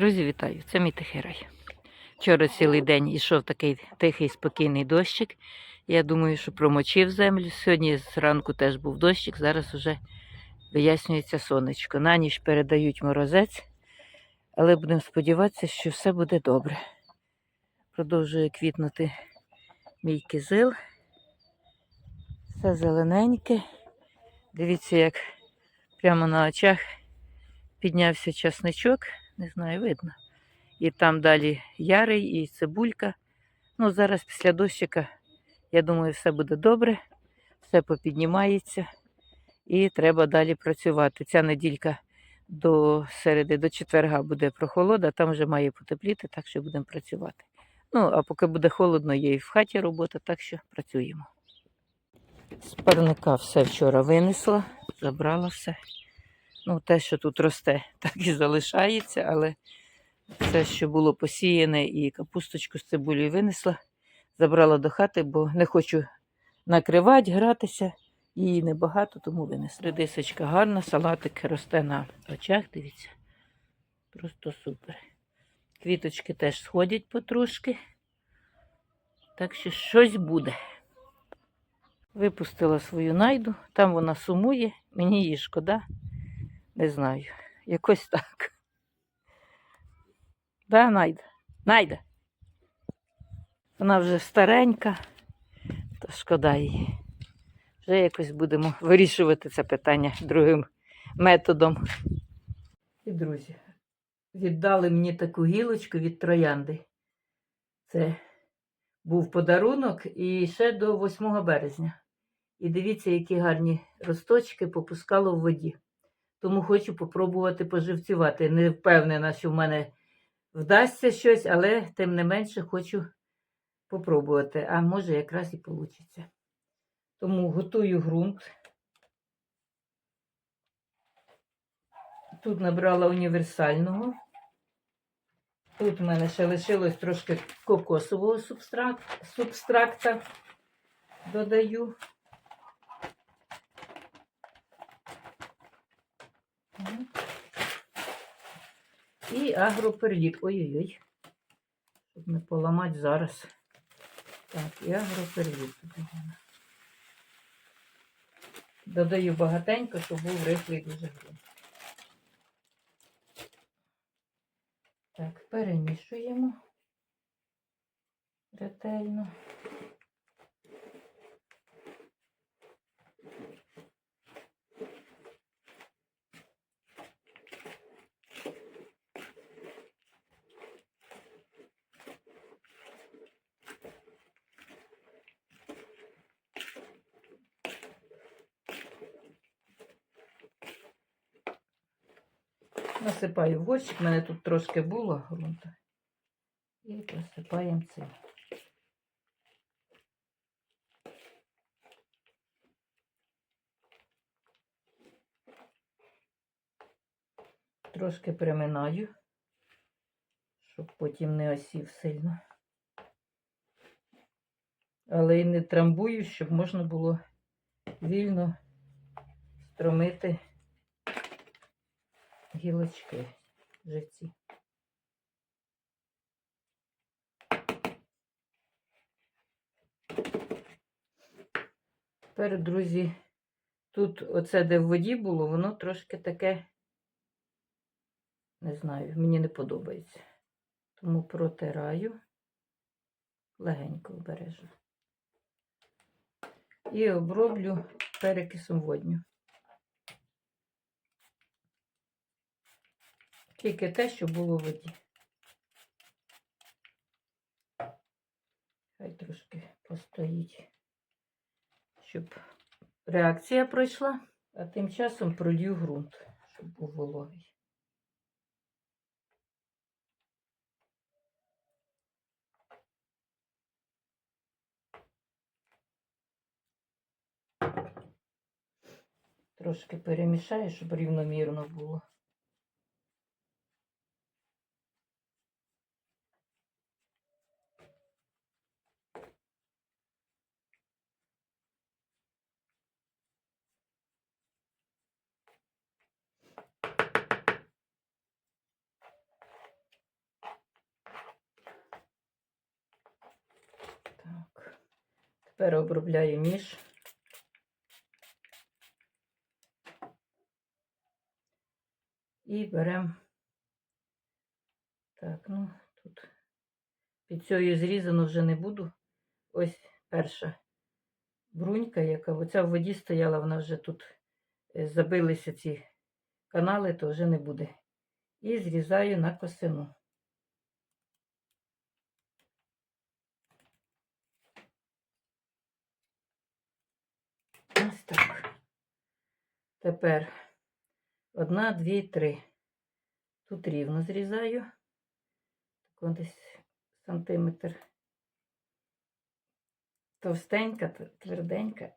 Друзі, вітаю! Це мій тихий рай. Вчора цілий день йшов такий тихий, спокійний дощик. Я думаю, що промочив землю. Сьогодні зранку теж був дощик, зараз вже вияснюється сонечко. На ніч передають морозець, але будемо сподіватися, що все буде добре. Продовжує квітнути мій кизил. Все зелененьке. Дивіться, як прямо на очах піднявся часничок, не знаю, видно. І там далі ярий і цибулька. Ну, зараз після дощика, я думаю, все буде добре, все попіднімається і треба далі працювати. Ця неділька до середи, до четверга буде прохолода, там вже має потепліти, так що будемо працювати. Ну, а поки буде холодно, є і в хаті робота, так що працюємо. З парника все вчора винесла, забрала все. Ну, те, що тут росте, так і залишається, але все, що було посіяне, і капусточку з цибулею винесла, забрала до хати, бо не хочу накривати, гратися. Її небагато, тому винесла. Редисочка гарна, салатик росте на очах, дивіться. Просто супер. Квіточки теж сходять потрошки. Так що щось буде. Випустила свою найду, там вона сумує, мені її шкода. Не знаю. Якось так. Да, Найда? Найда. Вона вже старенька, то шкода її. Вже якось будемо вирішувати це питання другим методом. І, друзі, віддали мені таку гілочку від троянди. Це був подарунок і ще до 8 березня. І дивіться, які гарні росточки попускало в воді. Тому хочу попробувати поживцювати. Не впевнена, що в мене вдасться щось, але тим не менше хочу попробувати. А може якраз і вийде. Тому готую ґрунт. Тут набрала універсального. Тут в мене ще лишилось трошки кокосового субстрак- субстракта. Додаю. І агроперліт. Ой-ой-ой. Щоб не поламати зараз. Так, і агроперліт. Додаю багатенько, щоб був рихлий дуже ґрунт. Так, перемішуємо ретельно. Насипаю в горщик, в мене тут трошки було ґрунту. І присипаємо цим. Трошки приминаю, щоб потім не осів сильно. Але й не трамбую, щоб можна було вільно стромити гілочки живці. Тепер, друзі, тут оце, де в воді було, воно трошки таке, не знаю, мені не подобається. Тому протираю легенько обережно. І оброблю перекисом водню. Тільки те, що було в воді. Хай трошки постоїть, щоб реакція пройшла, а тим часом пролью ґрунт, щоб був вологий. Трошки перемішаю, щоб рівномірно було. Тепер обробляю між. І беремо. Так, ну тут під цією зрізану вже не буду. Ось перша брунька, яка оця в воді стояла, вона вже тут е, забилися ці канали, то вже не буде. І зрізаю на косину. Ось так. Тепер одна, дві, три. Тут рівно зрізаю. Так десь сантиметр. Товстенька, тверденька.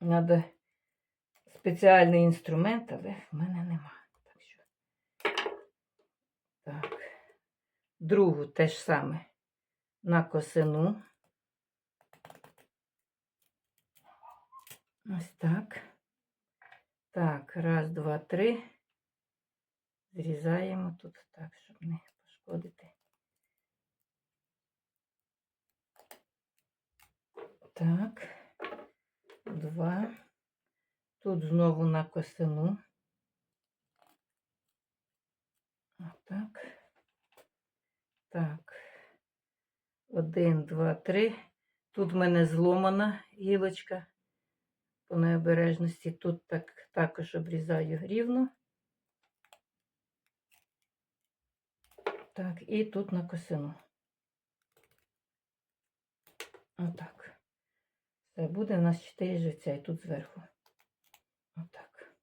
Надо спеціальний інструмент, але в мене нема. Так що. Так. Другу те ж саме на косину. Ось так. Так, раз, два, три. Зрізаємо тут так, щоб не пошкодити. Так, два. Тут знову на косину. Отак. Так. Один, два, три. Тут в мене зломана гілочка по необережності. Тут так, також обрізаю рівно. Так, і тут на косину. Отак. Це буде у нас 4 живця і тут зверху. Отак.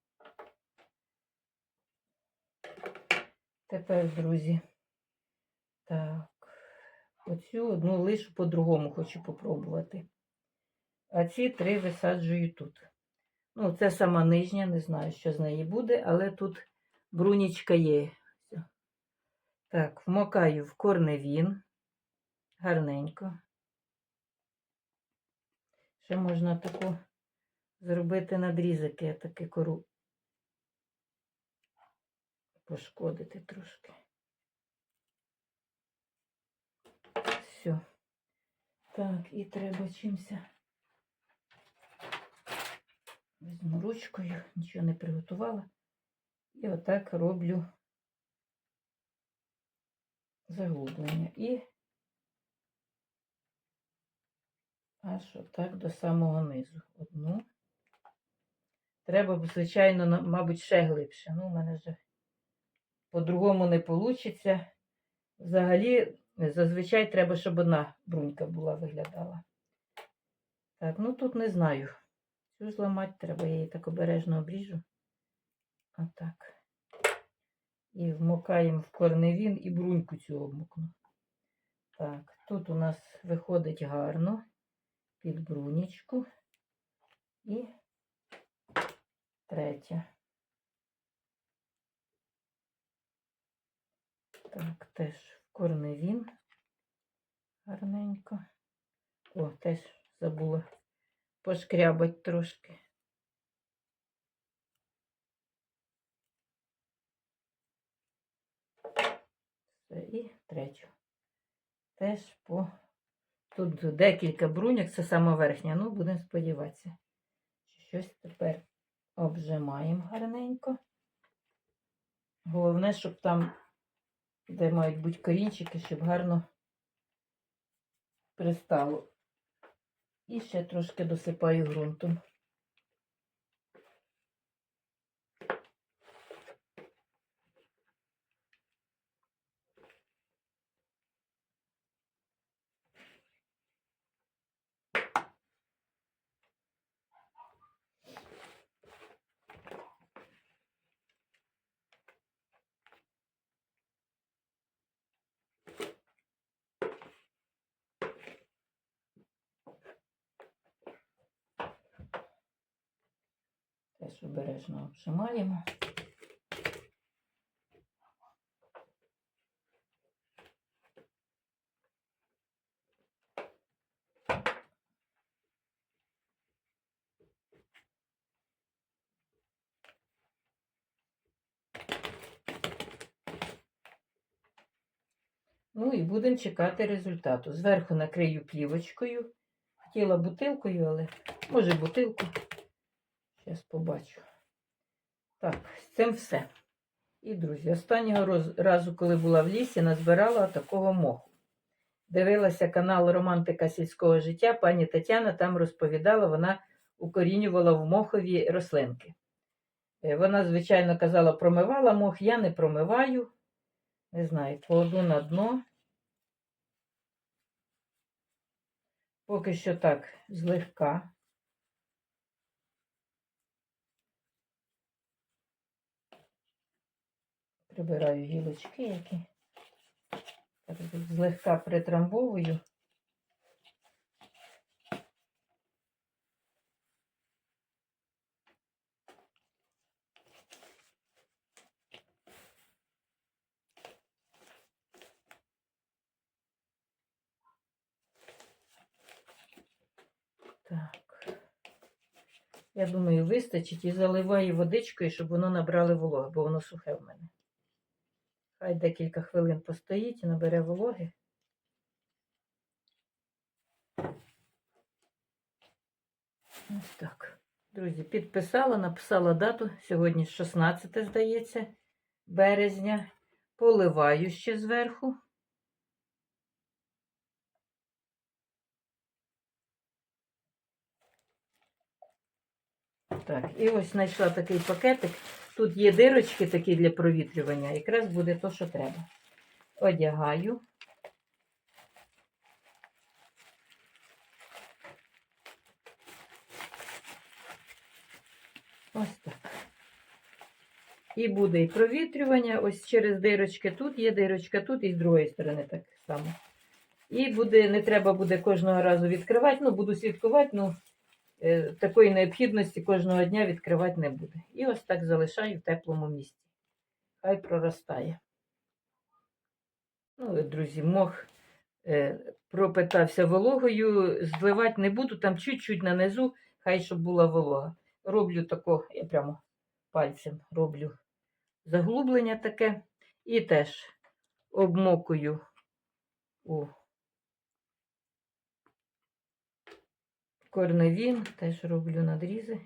Тепер, друзі, так, оцю одну лишу по-другому хочу попробувати. А ці три висаджую тут. Ну, це сама нижня, не знаю, що з неї буде, але тут брунічка є. Так, вмокаю в корневін. Гарненько. Ще можна таку зробити надрізики, я таки кору пошкодити трошки. Все. Так, і треба чимся. Візьму ручкою, нічого не приготувала. І отак роблю заглублення. І аж отак до самого низу. Одну. Треба, б, звичайно, мабуть, ще глибше. Ну, у мене вже по-другому не вийде. Взагалі, зазвичай треба, щоб одна брунька була виглядала. Так, ну тут не знаю. Цю зламати треба, я її так обережно обріжу. Отак. І вмокаємо в корневін і бруньку цю обмокну. Так, тут у нас виходить гарно під брунічку. І третя. Так, теж в корневін. Гарненько. О, теж забула пошкрябать трошки. І третю. Теж по. Тут декілька бруньок, це сама верхня, ну, будемо сподіватися. Щось тепер обжимаємо гарненько. Головне, щоб там, де мають бути корінчики, щоб гарно пристало. І ще трошки досипаю ґрунтом. обережно обжимаємо. Ну і будемо чекати результату. Зверху накрию плівочкою. Хотіла бутилкою, але може бутилку. Зараз побачу. Так, з цим все. І, друзі, останнього разу, коли була в лісі, назбирала такого моху. Дивилася канал Романтика сільського життя. Пані Тетяна там розповідала, вона укорінювала в мохові рослинки. Е, Вона, звичайно, казала, промивала мох, я не промиваю. Не знаю, кладу на дно. Поки що так, злегка. Прибираю гілочки, які злегка притрамбовую. Я думаю, вистачить і заливаю водичкою, щоб воно набрало вологи, бо воно сухе в мене. Хай декілька хвилин постоїть і набере вологи. Ось так. Друзі, підписала, написала дату. Сьогодні 16, здається, березня. Поливаю ще зверху. Так, і ось знайшла такий пакетик. Тут є дирочки такі для провітрювання. Якраз буде то, що треба. Одягаю. Ось так. І буде і провітрювання. Ось через дирочки тут є дирочка, тут і з другої сторони так само. І буде, не треба буде кожного разу відкривати. Ну, буду слідкувати, ну такої необхідності кожного дня відкривати не буде. І ось так залишаю в теплому місці. Хай проростає. Ну, друзі, мох е, пропитався вологою, зливати не буду, там чуть-чуть нанизу, хай щоб була волога. Роблю тако, я прямо пальцем роблю заглублення таке. І теж обмокую у корневін, теж роблю надрізи,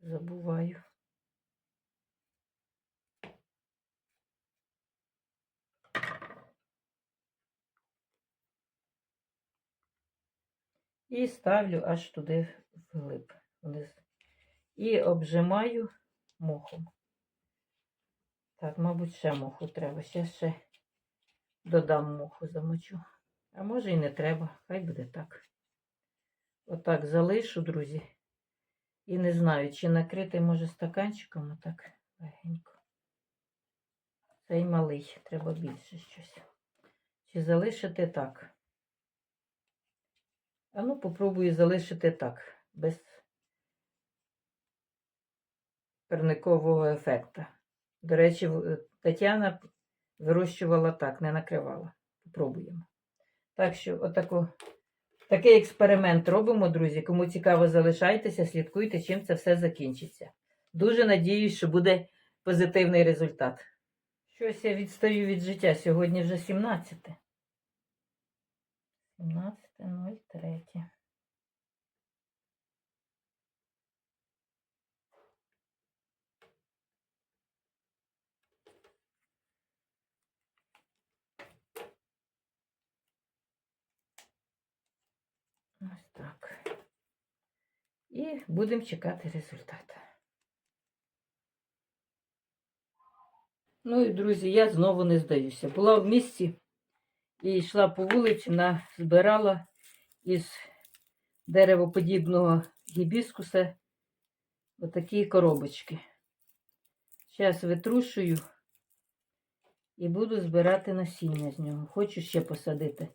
забуваю. І ставлю аж туди вглиб, вниз. І обжимаю мохом. Так, мабуть, ще моху треба. Ще ще додам моху замочу. А може і не треба, хай буде так. Отак залишу, друзі. І не знаю, чи накрити, може, стаканчиком отак легенько. Цей малий, треба більше щось. Чи залишити так? А ну, попробую залишити так, без парникового ефекту. До речі, е, Тетяна вирощувала так, не накривала. Попробуємо. Так що, отако, такий експеримент робимо, друзі. Кому цікаво, залишайтеся, слідкуйте, чим це все закінчиться. Дуже надіюсь, що буде позитивний результат. Щось я відстаю від життя. Сьогодні вже 17. 17.03. Ось так. І будемо чекати результат. Ну і, друзі, я знову не здаюся. Була в місті і йшла по вулиці, на, збирала із деревоподібного гібіскуса отакі коробочки. Зараз витрушую і буду збирати насіння з нього. Хочу ще посадити.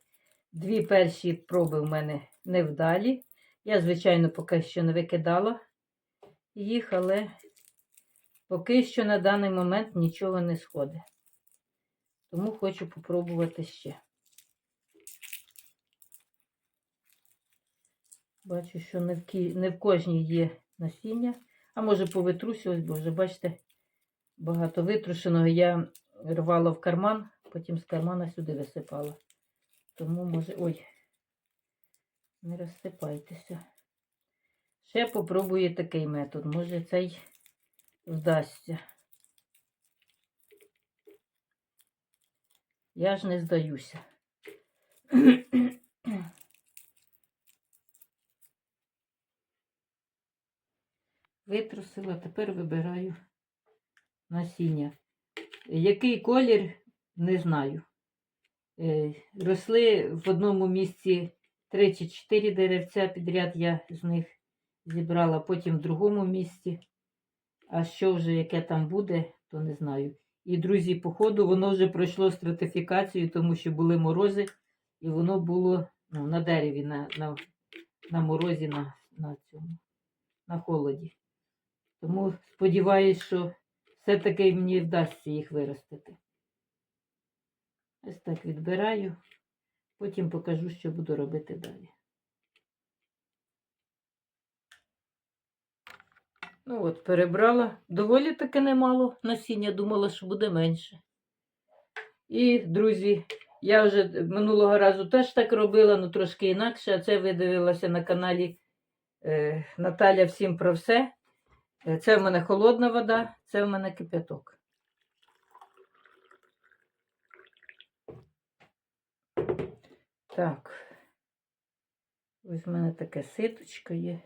Дві перші проби в мене невдалі. Я, звичайно, поки що не викидала їх, але поки що на даний момент нічого не сходить. Тому хочу попробувати ще. Бачу, що не в, кі... не в кожній є насіння. А може повитрусю, ось, бо вже, бачите, багато витрушеного. Я рвала в карман, потім з кармана сюди висипала. Тому може. Ой, не розсипайтеся. Ще попробую такий метод. Може цей вдасться. Я ж не здаюся. Витрусила, тепер вибираю насіння. Який колір, не знаю. Е, Росли в одному місці 3 чи 4 деревця підряд я з них зібрала, потім в другому місці. А що вже, яке там буде, то не знаю. І, друзі, походу, воно вже пройшло стратифікацію, тому що були морози, і воно було ну, на дереві, на, на, на морозі, на, на цьому, на холоді. Тому сподіваюся, що все-таки мені вдасться їх виростити. Ось так відбираю, потім покажу, що буду робити далі. Ну от, перебрала. Доволі таки немало насіння, думала, що буде менше. І, друзі, я вже минулого разу теж так робила, ну трошки інакше, а це видивилася на каналі е, Наталя всім про все. Е, Це в мене холодна вода, це в мене кипяток. Так, ось в мене таке ситочко є.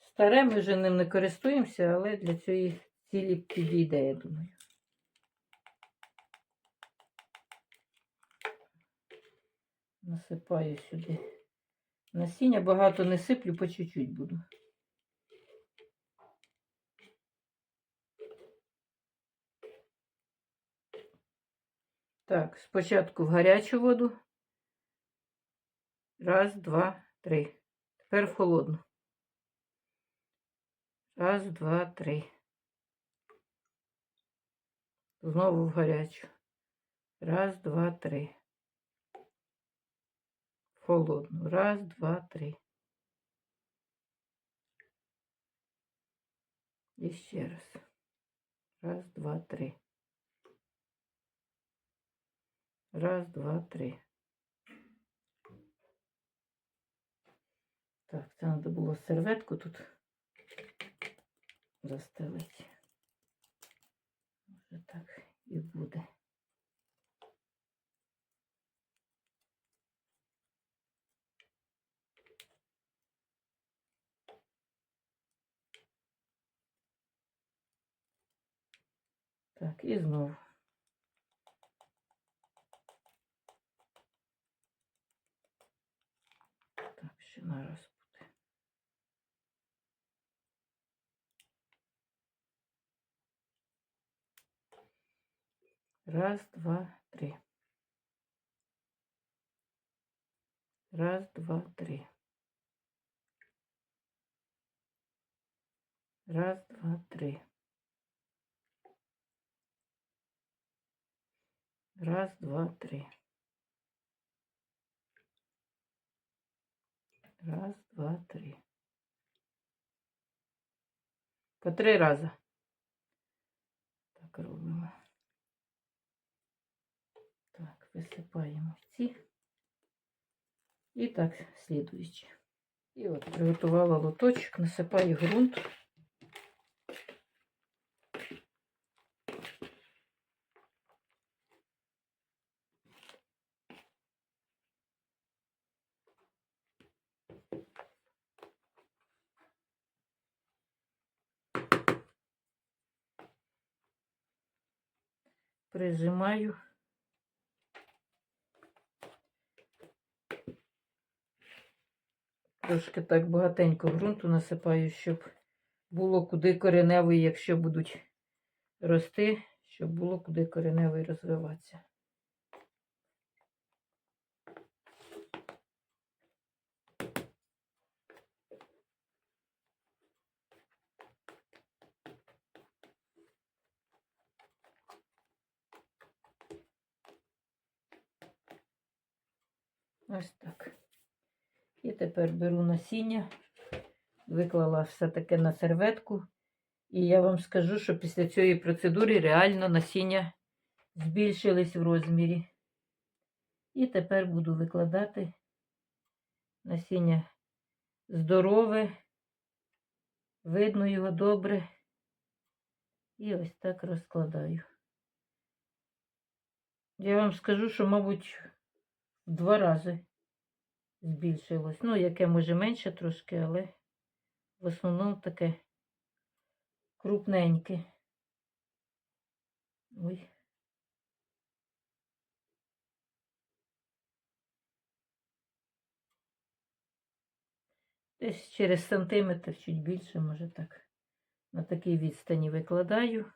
Старе ми вже ним не користуємося, але для цієї цілі підійде, я думаю. Насипаю сюди. Насіння багато не сиплю, по чуть-чуть буду. Так, спочатку в гарячу воду. Раз, два, три. Тепер в холодну. Раз, два, три. Знову в гарячу. Раз, два, три. В холодну. Раз, два, три. І ще раз. Раз, два, три. Раз, два, три. Так, це треба було серветку тут застелити. Може так і буде. Так, і знову. Так, ще нараз Раз, два, три. Раз, два, три. Раз, два, три. Раз, два, три. Раз, два, три. По три рази. Так робимо. Так, висипаємо ці. І так, слідуючи. І от приготувала лоточок, насипаю ґрунт. Прижимаю. Трошки так багатенько ґрунту насипаю, щоб було куди кореневий, якщо будуть рости, щоб було куди кореневий розвиватися. Ось так. І тепер беру насіння, виклала все таке на серветку. І я вам скажу, що після цієї процедури реально насіння збільшились в розмірі. І тепер буду викладати насіння здорове, видно його добре. І ось так розкладаю. Я вам скажу, що, мабуть, в два рази збільшилось. Ну, яке може менше трошки, але в основному таке крупненьке. Ой. Десь через сантиметр, чуть більше, може так. На такій відстані викладаю.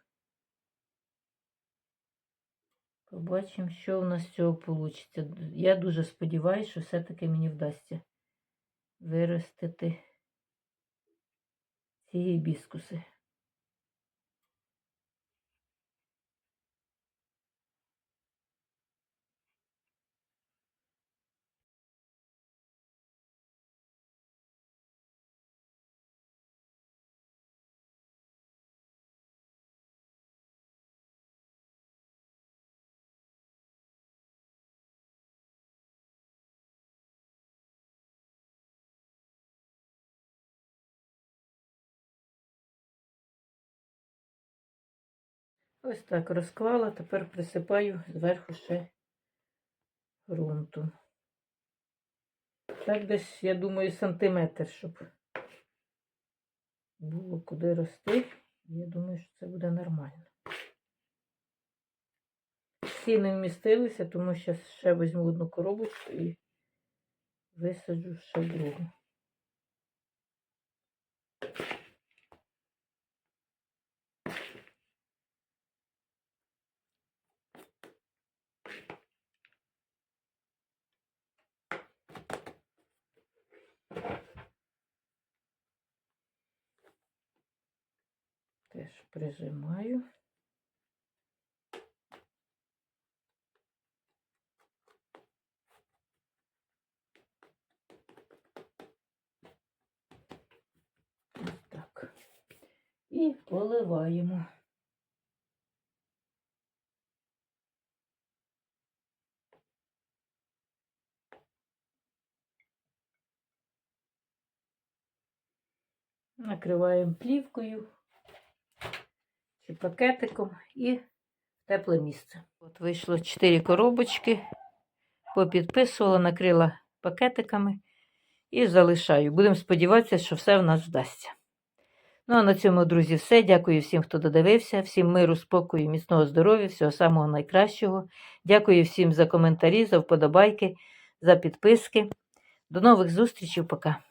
Побачимо, що в нас з цього вийде. Я дуже сподіваюся, що все-таки мені вдасться виростити ці гібіскуси. Ось так розклала, тепер присипаю зверху ще ґрунту. Так десь, я думаю, сантиметр, щоб було куди рости. Я думаю, що це буде нормально. Всі не вмістилися, тому що ще візьму одну коробочку і висаджу ще другу. Теж прижимаю. Так. І поливаємо. Накриваємо плівкою чи пакетиком і тепле місце. От вийшло 4 коробочки, попідписувала, накрила пакетиками і залишаю. Будемо сподіватися, що все в нас вдасться. Ну, а на цьому, друзі, все. Дякую всім, хто додивився. Всім миру, спокою, міцного здоров'я, всього самого найкращого. Дякую всім за коментарі, за вподобайки, за підписки. До нових зустрічей. Пока.